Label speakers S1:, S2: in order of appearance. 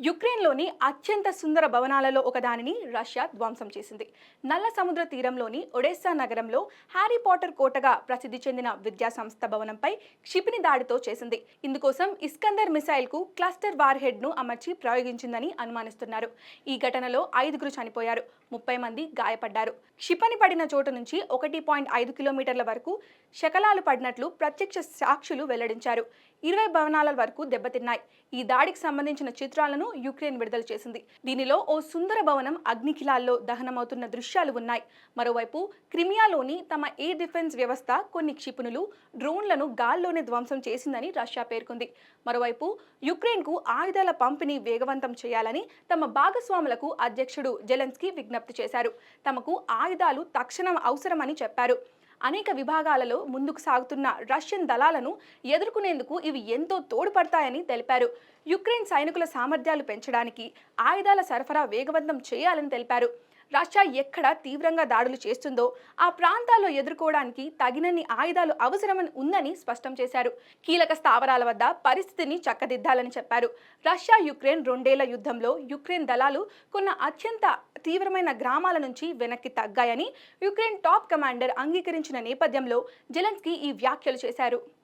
S1: యుక్రెయిన్లోని అత్యంత సుందర భవనాలలో ఒకదానిని రష్యా ధ్వంసం చేసింది. నల్ల సముద్ర తీరంలోని ఒడెస్సా నగరంలో హ్యారీ పాటర్ కోటగా ప్రసిద్ధి చెందిన విద్యా సంస్థ భవనంపై క్షిపిణి దాడితో చేసింది. ఇందుకోసం ఇస్కందర్ మిసైల్కు క్లస్టర్ వార్ హెడ్ను అమర్చి ప్రయోగించిందని అనుమానిస్తున్నారు. ఈ ఘటనలో ఐదుగురు చనిపోయారు ముప్పై మంది గాయపడ్డారు. క్షిపణి పడిన చోటు నుంచి ఒకటి పాయింట్ ఐదు కిలోమీటర్ల వరకు శకలాలు పడినట్లు ప్రత్యక్ష సాక్షులు వెల్లడించారు. ఇరవై భవనాల వరకు దెబ్బతిన్నాయి. ఈ దాడికి సంబంధించిన చిత్రాలను యుక్రెయిన్ విడుదల చేసింది. దీనిలో ఓ సుందర భవనం అగ్నికిలాల్లో దహనమవుతున్న దృశ్యాలు ఉన్నాయి. మరోవైపు క్రిమియాలోని తమ ఎయిర్ డిఫెన్స్ వ్యవస్థ కొన్ని క్షిపణులు డ్రోన్లను గాల్లోనే ధ్వంసం చేసిందని రష్యా పేర్కొంది. మరోవైపు యుక్రెయిన్కు ఆయుధాల పంపిణీ వేగవంతం చేయాలని తమ భాగస్వాములకు అధ్యక్షుడు జెలెన్స్కీ విజ్ఞప్తి చేశారు. తమకు ఆయుధాలు తక్షణం అవసరమని చెప్పారు. అనేక విభాగాలలో ముందుకు సాగుతున్న రష్యన్ దళాలను ఎదుర్కొనేందుకు ఇవి ఎంతో తోడ్పడతాయని తెలిపారు. యుక్రెయిన్ సైనికుల సామర్థ్యాలు పెంచడానికి ఆయుధాల సరఫరా వేగవంతం చేయాలని తెలిపారు. రష్యా ఎక్కడ తీవ్రంగా దాడులు చేస్తుందో ఆ ప్రాంతాల్లో ఎదుర్కోవడానికి తగినన్ని ఆయుధాలు అవసరమని ఉందని స్పష్టం చేశారు. కీలక స్థావరాల వద్ద పరిస్థితిని చక్కదిద్దాలని చెప్పారు. రష్యా యుక్రెయిన్ రెండేళ్ళ యుద్ధంలో యుక్రెయిన్ దళాలు కొన్న అత్యంత తీవ్రమైన గ్రామాల నుంచి వెనక్కి తగ్గాయని యుక్రెయిన్ టాప్ కమాండర్ అంగీకరించిన నేపథ్యంలో జెలెన్స్కీ ఈ వ్యాఖ్యలు చేశారు.